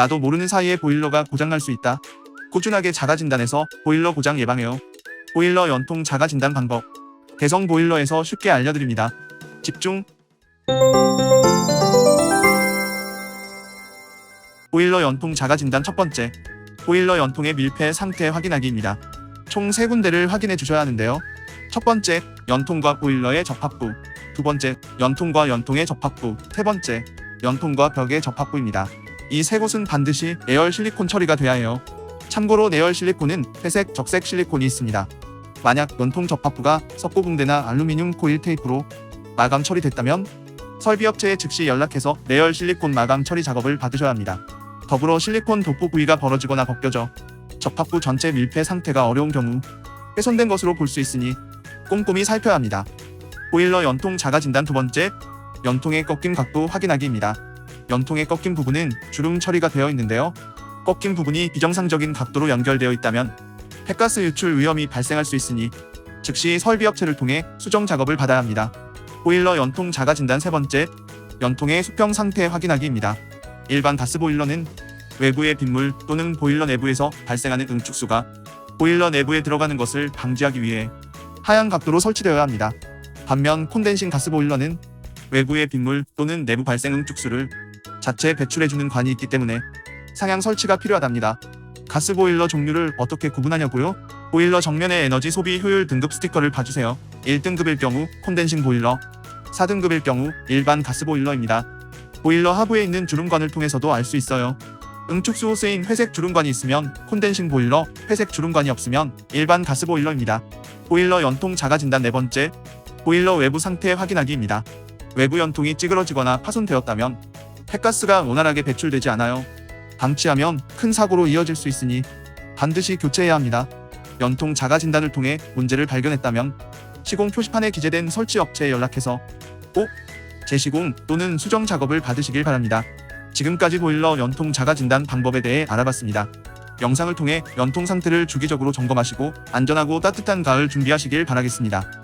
나도 모르는 사이에 보일러가 고장날 수 있다. 꾸준하게 자가 진단해서 보일러 고장 예방해요. 보일러 연통 자가 진단 방법. 대성 보일러에서 쉽게 알려드립니다. 집중. 보일러 연통 자가 진단 첫 번째. 보일러 연통의 밀폐 상태 확인하기입니다. 총세 군데를 확인해 주셔야 하는데요. 첫 번째, 연통과 보일러의 접합부. 두 번째, 연통과 연통의 접합부. 세 번째, 연통과 벽의 접합부입니다. 이 세 곳은 반드시 내열 실리콘 처리가 돼야 해요. 참고로 내열 실리콘은 회색, 적색 실리콘이 있습니다. 만약 연통 접합부가 석고붕대나 알루미늄 코일 테이프로 마감 처리됐다면 설비업체에 즉시 연락해서 내열 실리콘 마감 처리 작업을 받으셔야 합니다. 더불어 실리콘 도포 부위가 벌어지거나 벗겨져 접합부 전체 밀폐 상태가 어려운 경우 훼손된 것으로 볼 수 있으니 꼼꼼히 살펴야 합니다. 보일러 연통 자가 진단 두 번째, 연통의 꺾임 각도 확인하기입니다. 연통의 꺾인 부분은 주름 처리가 되어 있는데요. 꺾인 부분이 비정상적인 각도로 연결되어 있다면 폐가스 유출 위험이 발생할 수 있으니 즉시 설비업체를 통해 수정 작업을 받아야 합니다. 보일러 연통 자가 진단 세 번째, 연통의 수평 상태 확인하기입니다. 일반 가스 보일러는 외부의 빗물 또는 보일러 내부에서 발생하는 응축수가 보일러 내부에 들어가는 것을 방지하기 위해 하향 각도로 설치되어야 합니다. 반면 콘덴싱 가스 보일러는 외부의 빗물 또는 내부 발생 응축수를 자체 배출해주는 관이 있기 때문에 상향 설치가 필요하답니다. 가스 보일러 종류를 어떻게 구분하냐고요? 보일러 정면의 에너지 소비 효율 등급 스티커를 봐주세요. 1등급일 경우 콘덴싱 보일러, 4등급일 경우 일반 가스 보일러입니다. 보일러 하부에 있는 주름관을 통해서도 알 수 있어요. 응축수 호스인 회색 주름관이 있으면 콘덴싱 보일러, 회색 주름관이 없으면 일반 가스 보일러입니다. 보일러 연통 자가 진단 네 번째, 보일러 외부 상태 확인하기입니다. 외부 연통이 찌그러지거나 파손되었다면 폐가스가 원활하게 배출되지 않아요. 방치하면 큰 사고로 이어질 수 있으니 반드시 교체해야 합니다. 연통 자가 진단을 통해 문제를 발견했다면 시공 표시판에 기재된 설치 업체에 연락해서 꼭 재시공 또는 수정 작업을 받으시길 바랍니다. 지금까지 보일러 연통 자가 진단 방법에 대해 알아봤습니다. 영상을 통해 연통 상태를 주기적으로 점검하시고 안전하고 따뜻한 가을 준비하시길 바라겠습니다.